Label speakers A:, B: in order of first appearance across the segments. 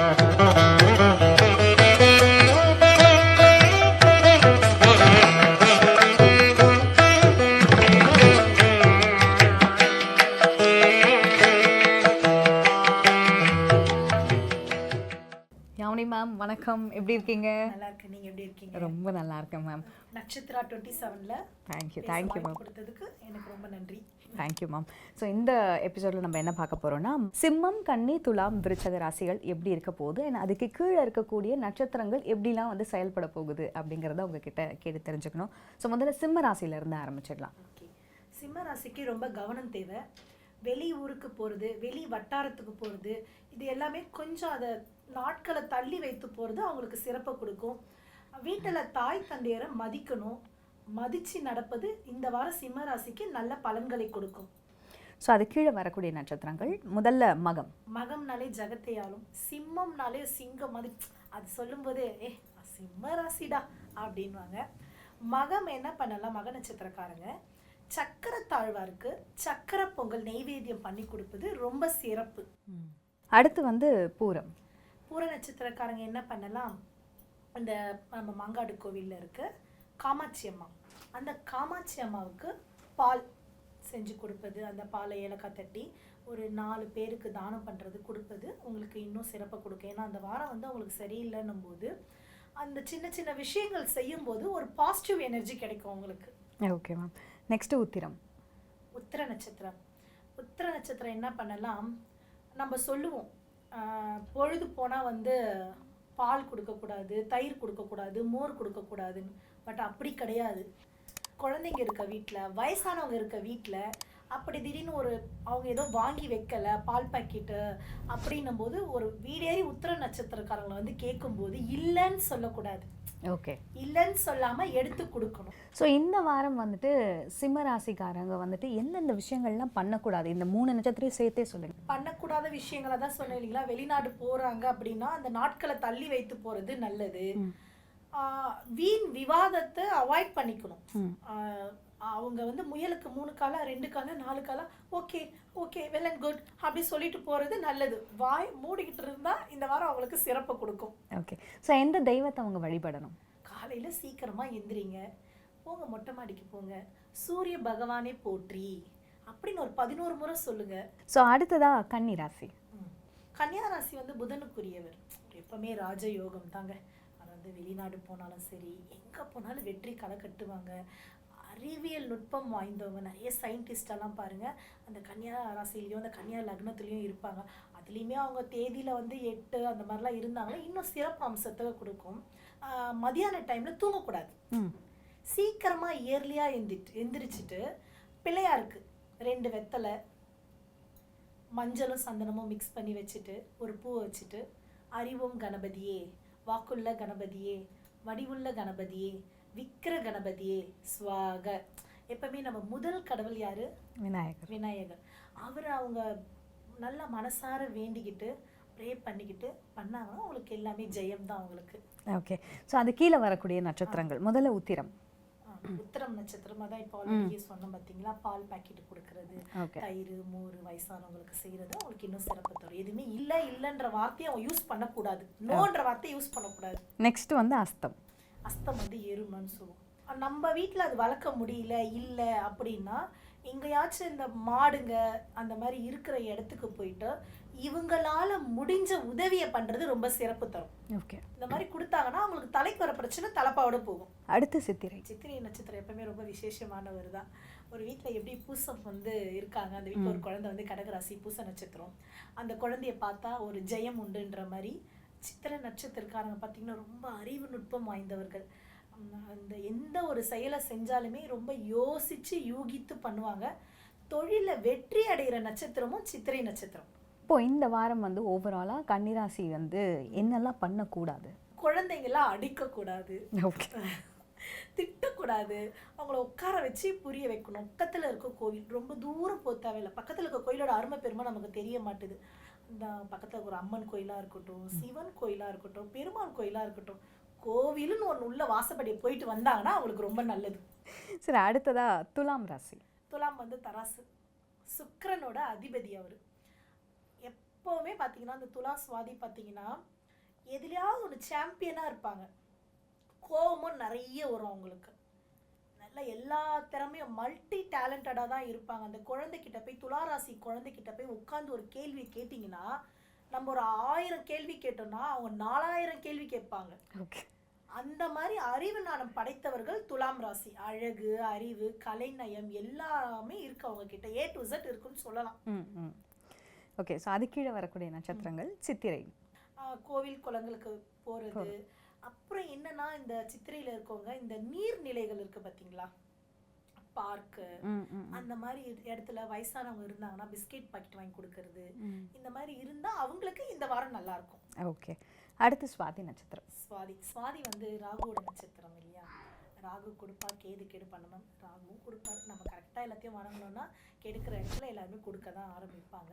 A: Yamini ma'am வணக்கம். எப்படி இருக்கீங்க?
B: நல்லா இருக்கு நீங்க எப்படி இருக்கீங்க?
A: ரொம்ப நல்லா இருக்கேன் மேம்.
B: நட்சத்திரா டுவெண்ட்டி செவன்ல
A: thank you thank you ma'am.
B: கொடுத்ததுக்கு எனக்கு ரொம்ப நன்றி.
A: தேங்க்யூ மேம் ஸோ இந்த எபிசோடில் நம்ம என்ன பார்க்க போகிறோம்னா சிம்மம் கன்னி துலாம் விருச்சக ராசிகள் எப்படி இருக்க போகுது? அண்ட் அதுக்கு கீழே இருக்கக்கூடிய நட்சத்திரங்கள் எப்படிலாம் வந்து செயல்பட போகுது? அப்படிங்கிறத உங்ககிட்ட கேட்டு தெரிஞ்சுக்கணும். ஸோ முதல்ல சிம்ம ராசியிலேருந்து ஆரம்பிச்சிடலாம்.
B: ஓகே சிம்ம ராசிக்கு ரொம்ப கவனம் தேவை. வெளி ஊருக்கு போகிறது வெளி வட்டாரத்துக்கு போகிறது இது எல்லாமே கொஞ்சம் அதை நாட்களை தள்ளி வைத்து போகிறது அவங்களுக்கு சிறப்பை கொடுக்கும். வீட்டில் தாய் தந்தையரை மதிக்கணும். மதிச்சு நடப்பது இந்த வாரம் சிம்ம ராசிக்கு நல்ல பலன்களை கொடுக்கும்.
A: ஸோ அது கீழே வரக்கூடிய நட்சத்திரங்கள். முதல்ல மகம்.
B: மகம்னாலே ஜகத்தையாலும் சிம்மம்னாலே சிங்கம் அது அது சொல்லும்போதே ஏ சிம்ம ராசிடா அப்படின்வாங்க மகம் என்ன பண்ணலாம் மக நட்சத்திரக்காரங்க? சக்கர தாழ்வாருக்கு சக்கர பொங்கல் நெய்வேத்தியம் பண்ணி கொடுப்பது ரொம்ப சிறப்பு.
A: அடுத்து வந்து பூரம்.
B: பூர நட்சத்திரக்காரங்க என்ன பண்ணலாம்? அந்த நம்ம மாங்காடு கோவிலில் இருக்க. காமாட்சி அம்மா அந்த காமாட்சி அம்மாவுக்கு பால் செஞ்சு கொடுப்பது அந்த பாலை ஏலக்காய் தட்டி ஒரு நாலு பேருக்கு தானம் பண்ணுறது கொடுப்பது உங்களுக்கு இன்னும் சிறப்பை கொடுக்கும். ஏன்னா அந்த வாரம் வந்து அவங்களுக்கு சரியில்லைன்னும் போது அந்த சின்ன சின்ன விஷயங்கள் செய்யும்போது ஒரு பாசிட்டிவ் எனர்ஜி கிடைக்கும் உங்களுக்கு
A: ஓகே மேம் நெக்ஸ்ட்டு உத்திரம்.
B: உத்திர நட்சத்திரம். உத்திர நட்சத்திரம் என்ன பண்ணலாம்? நம்ம சொல்லுவோம். பொழுது போனால் வந்து பால் கொடுக்கக்கூடாது தயிர் கொடுக்கக்கூடாது மோர் கொடுக்கக்கூடாதுன்னு. பட் அப்படி கிடையாது. குழந்தைங்க இருக்க வீட்டில் வயசானவங்க இருக்க வீட்டில் அப்படி திடீர்னு ஒரு அவங்க ஏதோ வாங்கி வைக்கல பால் பாக்கெட்டு அப்படின்னும் போது ஒரு வீடேறி உத்திர நட்சத்திரக்காரங்களை வந்து கேட்கும்போது இல்லைன்னு சொல்லக்கூடாது.
A: ஓகே.
B: இல்லைன்னு சொல்லாமல் எடுத்து கொடுக்கணும்.
A: ஸோ இந்த வாரம் வந்துட்டு சிம்ம ராசிக்காரங்க வந்துட்டு எந்தெந்த விஷயங்கள்லாம் பண்ணக்கூடாது? இந்த மூணு நட்சத்திரையும் சேர்த்தே சொல்லுங்க.
B: பண்ணக்கூடாத விஷயங்களை தான் சொன்னேன் இல்லைங்களா? வெளிநாடு போறாங்க அப்படின்னா அந்த நாட்களை தள்ளி வைத்து போறது நல்லது. வீண் விவாதத்தை அவாய்ட் பண்ணிக்கணும். அவங்க வந்து முயலுக்கு மூணு காலம் ரெண்டு காலம் நாலு காலம் okay okay well and good அப்படி சொல்லிட்டு போறது நல்லது. வாய் மூடிக்கிட்டு இருந்தா இந்த வாரம் அவங்களுக்கு சிறப்பை கொடுக்கும்.
A: ஓகே ஸோ எந்த தெய்வத்தை அவங்க வழிபடணும்?
B: காலையில சீக்கிரமா எந்திரிங்க. போங்க மொட்டை மாடிக்கு போங்க. சூரிய பகவானே போற்றி. அப்படின்னு ஒரு பதினோரு முறை சொல்லுங்க.
A: ஸோ அடுத்ததா கன்னி ராசி.
B: கன்னியா ராசி வந்து புதனுக்குரியவர். எப்பவுமே ராஜயோகம் தாங்க வந்து வெளிநாடு போனாலும் சரி எங்கே போனாலும் வெற்றி களை கட்டுவாங்க. அறிவியல் நுட்பம் வாய்ந்தவங்க நிறைய scientist எல்லாம் பாருங்க. அந்த கன்னியா ராசிலையும் அந்த கன்னியா லக்னத்துலேயும் இருப்பாங்க. அதுலேயுமே அவங்க தேதியில் வந்து எட்டு அந்த மாதிரிலாம் இருந்தாங்கன்னா இன்னும் சிறப்பு அம்சத்தை கொடுக்கும். மதியான டைமில் தூங்கக்கூடாது. சீக்கிரமாக இயர்லியாக எந்திட்டு எந்திரிச்சிட்டு பிள்ளையாருக்கு ரெண்டு வெத்தலை மஞ்சளும் சந்தனமும் மிக்ஸ் பண்ணி வச்சுட்டு ஒரு பூ வச்சுட்டு அறிவும் கணபதியே வாக்குள்ள கணபதியே வடிவுள்ள கணபதியே விக்கிர கணபதியே ஸ்வாக எப்பவுமே நம்ம முதல் கடவுள் யாரு?
A: விநாயகர்.
B: விநாயகர். அவர் அவங்க நல்லா மனசார வேண்டிக்கிட்டு ப்ரே பண்ணிக்கிட்டு பண்ணாங்கன்னா அவங்களுக்கு எல்லாமே ஜெயம் தான் அவங்களுக்கு.
A: ஓகே ஸோ அது கீழே வரக்கூடிய நட்சத்திரங்கள். முதல்ல உத்திரம்.
B: உத்திரம் நட்சத்திரமா தான் இப்போ ஆல்ரெடி சொன்னோம் பார்த்தீங்களா பால் பாக்கெட் கொடுக்கறது தயிர் மோர் வயசானவங்களுக்கு செய்யறது அவங்களுக்கு இன்னும் சிறப்பு தரும். எதுவுமே இல்லை இல்லைன்ற வார்த்தையை அவங்க யூஸ் பண்ணக்கூடாது. நோன்ற வார்த்தையை யூஸ் பண்ணக்கூடாது.
A: நெக்ஸ்ட் வந்து அஸ்தம்.
B: அஸ்தம் வந்து எருமைன்னு சொல்லுவோம். நம்ம வீட்டில் அது வளர்க்க முடியல இல்லை அப்படின்னா எங்கேயாச்சும் இந்த மாடுங்க அந்த மாதிரி இருக்கிற இடத்துக்கு போயிட்டு இவங்களால முடிஞ்ச உதவியை பண்றது ரொம்ப சிறப்பு தரும்.
A: ஓகே
B: இந்த மாதிரி கொடுத்தாங்கன்னா அவங்களுக்கு தலைக்கு வர பிரச்சனை தலைப்பாவோட போகும்.
A: அடுத்து சித்திரை.
B: சித்திரை நட்சத்திரம் எப்பவுமே ரொம்ப விசேஷமானவர் தான் ஒரு வீட்டில் எப்படி பூசம் வந்து இருக்காங்க அந்த வீட்டில் ஒரு குழந்தை வந்து கடகராசி பூச நட்சத்திரம். அந்த குழந்தைய பார்த்தா ஒரு ஜெயம் உண்டுன்ற மாதிரி சித்திரை நட்சத்திரக்காரங்க பார்த்தீங்கன்னா ரொம்ப அறிவு நுட்பம் வாய்ந்தவர்கள். அந்த எந்த ஒரு செயலை செஞ்சாலுமே ரொம்ப யோசிச்சு யூகித்து பண்ணுவாங்க. தொழில வெற்றி அடைகிற நட்சத்திரமும் சித்திரை நட்சத்திரம்.
A: இப்போ இந்த வாரம் வந்து ஓவராலாக கன்னிராசி வந்து என்னெல்லாம் பண்ணக்கூடாது?
B: குழந்தைங்களாம் அடிக்கக்கூடாது. திட்டக்கூடாது. அவங்கள உட்கார வச்சு புரிய வைக்கணும். பக்கத்தில் இருக்க கோவில் ரொம்ப தூரம் போக தேவையில்லை. பக்கத்தில் இருக்க கோயிலோட அருமை பெருமை நமக்கு தெரிய மாட்டுது. இந்த பக்கத்தில் ஒரு அம்மன் கோயிலாக இருக்கட்டும் சிவன் கோயிலாக இருக்கட்டும் பெருமாள் கோயிலாக இருக்கட்டும் கோவிலுன்னு ஒன்று உள்ள வாசப்படியை போயிட்டு வந்தாங்கன்னா அவங்களுக்கு ரொம்ப நல்லது.
A: சரி அடுத்ததா துலாம் ராசி.
B: துலாம் வந்து தராசு. சுக்கிரனோட அதிபதி அவர். எப்போவுமே பார்த்தீங்கன்னா அந்த துலா சுவாதி பார்த்தீங்கன்னா எதுலையாவது ஒரு சாம்பியனாக இருப்பாங்க. கோபமும் நிறைய வரும் அவங்களுக்கு. நல்ல எல்லா திறமையும் மல்டி டேலண்டடாக தான் இருப்பாங்க. அந்த குழந்தைகிட்ட போய் துளாராசி குழந்தைகிட்ட போய் உட்காந்து ஒரு கேள்வி கேட்டிங்கன்னா நம்ம ஒரு ஆயிரம் கேள்வி கேட்டோம்னா அவங்க நாலாயிரம் கேள்வி கேட்பாங்க. அந்த மாதிரி அறிவு நாணம் படைத்தவர்கள் துலாம் ராசி. அழகு அறிவு கலைநயம் எல்லாமே இருக்கு அவங்க கிட்ட ஏ டு இருக்குன்னு சொல்லலாம்.
A: ஓகே ஸோ அது கீழே வரக்கூடிய நட்சத்திரங்கள் சித்திரை.
B: கோவில் குளங்களுக்கு போறது. அப்புறம் என்னன்னா இந்த சித்திரையில இருக்கவங்க இந்த நீர்நிலைகள் இருக்கு பாத்தீங்களா? பார்க்கு அந்த மாதிரி இட- இடத்துல வயசானவங்க இருந்தாங்கன்னா பிஸ்கெட் பாக்கெட் வாங்கி கொடுக்கறது. இந்த மாதிரி இருந்தா அவங்களுக்கு இந்த வாரம் நல்லா இருக்கும்.
A: ஓகே அடுத்து சுவாதி நட்சத்திரம்.
B: சுவாதி. சுவாதி வந்து ராகுவோட நட்சத்திரம் இல்லையா? ராகு கொடுப்பார் கேது கெடு பண்ணணும் ராகுவும் கொடுப்பார். நம்ம கரெக்டாக எல்லாத்தையும் வணங்கணும்னா கெடுக்கிற இடத்துல எல்லாருமே கொடுக்க தான் ஆரம்பிப்பாங்க.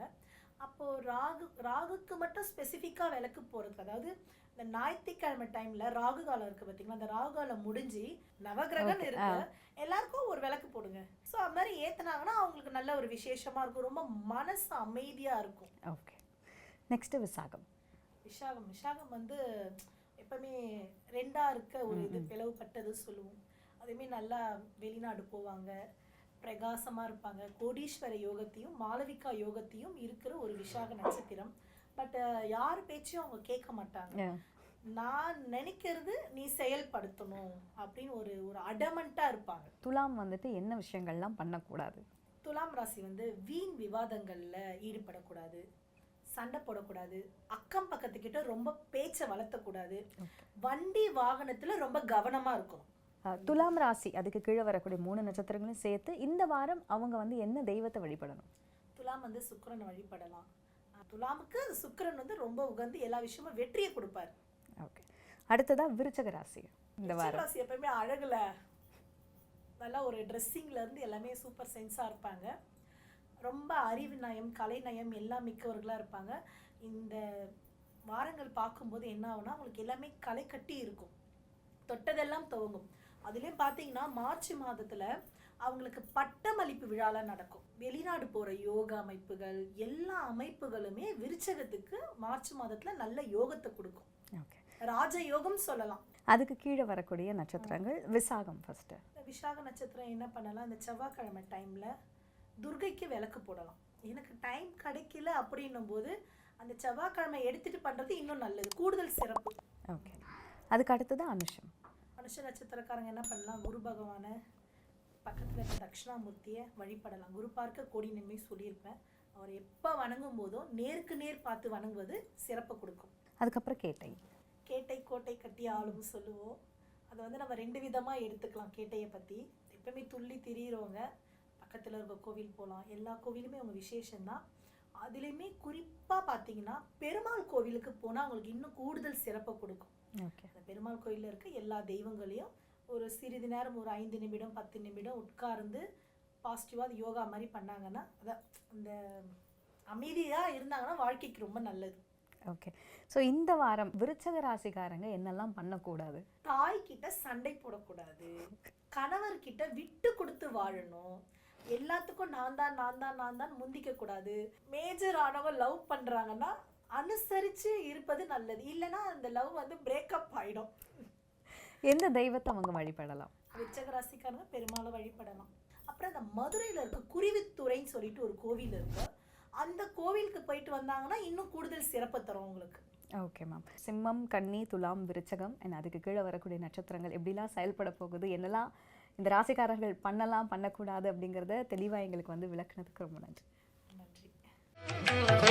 B: அப்போது ராகு ராகுக்கு மட்டும் ஸ்பெசிஃபிக்காக விளக்கு போகிறதுக்கு அதாவது இந்த ஞாயிற்றுக்கிழமை டைமில் ராகு காலம் இருக்குது பார்த்தீங்களா அந்த ராகு காலம் முடிஞ்சு நவகிரகம்
A: Okay,
B: இருக்கு. எல்லாருக்கும் ஒரு விளக்கு போடுங்க. ஸோ அது மாதிரி ஏற்றுனாங்கன்னா அவங்களுக்கு நல்ல ஒரு விசேஷமாக இருக்கும். ரொம்ப மனசு அமைதியாக இருக்கும்.
A: ஓகே நெக்ஸ்ட்டு விசாகம்.
B: விஷாகம் விஷாகம் வந்து எப்பவுமே ரெண்டா இருக்க ஒரு இது பிளவுபட்டது சொல்லுவோம். அதேமாரி நல்லா வெளிநாடு போவாங்க. பிரகாசமா இருப்பாங்க. கோடீஸ்வர யோகத்தையும் மாளவிகா யோகத்தையும் இருக்கிற ஒரு விஷாக நட்சத்திரம். பட் யார் பேச்சையும் அவங்க கேட்க மாட்டாங்க. நான் நினைக்கிறது நீ செயல்படுத்தணும் அப்படின்னு ஒரு ஒரு அடமண்டா இருப்பாங்க.
A: துலாம் வந்துட்டு என்ன விஷயங்கள்லாம் பண்ணக்கூடாது?
B: துலாம் ராசி வந்து வீண் விவாதங்கள்ல ஈடுபடக்கூடாது. சண்டை போடக்கூடாது. அக்கம் பக்கத்துக்கிட்ட ரொம்ப பேச்சை வளர்த்தக்கூடாது. வண்டி வாகனத்துல ரொம்ப கவனமா இருக்கணும்.
A: துலாம் ராசி அதுக்கு கீழே வரக்கூடிய மூணு நட்சத்திரங்களும் சேர்த்து இந்த வாரம் அவங்க வந்து என்ன தெய்வத்தை வழிபடணும்?
B: துலாம் வந்து சுக்கிரனை வழிபடலாம். துலாமுக்கு சுக்கிரன் வந்து ரொம்ப உகந்து எல்லா விஷயமும் வெற்றியை கொடுப்பாரு.
A: ஓகே. அடுத்ததா விருச்சக ராசி இந்த வாரம்.
B: ராசி எப்பவுமே அழகுல நல்லா ஒரு ட்ரெஸ்ஸிங்ல இருந்து எல்லாமே சூப்பர் சென்ஸா இருப்பாங்க. ரொம்ப அறிவு நயம் கலை நயம் எல்லாம் மிக்கவர்களா இருப்பாங்க. இந்த வாரங்கள் பார்க்கும்போது என்ன ஆகும்னா அவங்களுக்கு எல்லாமே களை கட்டி இருக்கும். தொட்டதெல்லாம் துவங்கும். அதுலேயும் பார்த்தீங்கன்னா மார்ச் மாதத்துல அவங்களுக்கு பட்டமளிப்பு விழாலாம் நடக்கும். வெளிநாடு போற யோகா அமைப்புகள் எல்லா அமைப்புகளுமே விருச்சகத்துக்கு மார்ச் மாதத்துல நல்ல யோகத்தை கொடுக்கும்.
A: ஓகே.
B: ராஜயோகம் சொல்லலாம்.
A: அதுக்கு கீழே வரக்கூடிய நட்சத்திரங்கள் விசாகம் ஃபர்ஸ்ட்
B: இந்த விசாக நட்சத்திரம் என்ன பண்ணலாம்? இந்த செவ்வாய்க்கிழமை டைமில் துர்கைக்கு விளக்கு போடலாம். எனக்கு டைம் கிடைக்கல அப்படின்னும் போது அந்த செவ்வாய்க்கிழமை எடுத்துட்டு பண்ணுறது இன்னும் நல்லது. கூடுதல் சிறப்பு.
A: ஓகே. அதுக்கு அடுத்தது அனுஷம்.
B: மனுஷ நட்சத்திரக்காரங்க என்ன பண்ணலாம்? குரு பகவானை பக்கத்தில் இருக்க தட்சிணாமூர்த்தியை வழிபடலாம். குரு பார்க்க கோடி நன்மை சொல்லியிருப்பேன். அவர் எப்போ வணங்கும் போதும் நேருக்கு நேர் பார்த்து வணங்குவது சிறப்பை கொடுக்கும்.
A: அதுக்கப்புறம் கேட்டை.
B: கேட்டை கோட்டை கட்டி ஆளும் சொல்லுவோம். அதை வந்து நம்ம ரெண்டு விதமாக எடுத்துக்கலாம் கேட்டையை பற்றி எப்பவுமே துள்ளி திரியிறவங்க பக்கத்தில் இருக்க கோவில் போகலாம் எல்லா கோவிலுமே அவங்க விசேஷம்தான். அதுலேயுமே குறிப்பாக பார்த்தீங்கன்னா பெருமாள் கோவிலுக்கு போனால் அவங்களுக்கு இன்னும் கூடுதல் சிறப்பை கொடுக்கும். அந்த பெருமாள் கோயிலில் இருக்க எல்லா தெய்வங்களையும் ஒரு சிறிது நேரம் ஒரு ஐந்து நிமிடம் பத்து நிமிடம் உட்கார்ந்து பாசிட்டிவாக யோகா மாதிரி பண்ணாங்கன்னா அதான் அந்த அமைதியாக இருந்தாங்கன்னா வாழ்க்கைக்கு ரொம்ப நல்லது.
A: ஓகே. ஸோ இந்த வாரம் விருச்சக ராசிக்காரங்க என்னெல்லாம் பண்ணக்கூடாது?
B: தாய் கிட்ட சண்டை போடக்கூடாது. கணவர்கிட்ட விட்டு கொடுத்து வாழணும். எல்லாத்துக்கும் நான் தான் நான் தான் நான் தான் முந்திக்க கூடாது மேஜர் ஆனவங்க லவ் பண்றாங்கன்னா அனுசரிச்சு இருப்பது நல்லது. இல்லைன்னா அந்த லவ் வந்து பிரேக்கப் ஆயிடும்.
A: எந்த தெய்வத்தை அவங்க வழிபடலாம்?
B: விருச்சக ராசிக்காரங்க பெருமாளை வழிபடலாம். அப்புறம் அந்த மதுரையில இருக்க குருவித்துறைன்னு சொல்லிட்டு ஒரு கோவில் இருக்கு. அந்த கோவிலுக்கு போயிட்டு வந்தாங்கன்னா இன்னும் கூடுதல் சிறப்பு தரும் உங்களுக்கு.
A: ஓகே மேம் சிம்மம் கன்னி துலாம் விருச்சகம் and அதுக்கு கீழே வரக்கூடிய நட்சத்திரங்கள் எப்படிலாம் செயல்பட போகுது என்னெல்லாம் இந்த ராசிக்காரர்கள் பண்ணலாம் பண்ணக்கூடாது அப்படிங்கிறத தெளிவாக எங்களுக்கு வந்து விளக்குனதுக்கு ரொம்ப நன்றி.
B: நன்றி.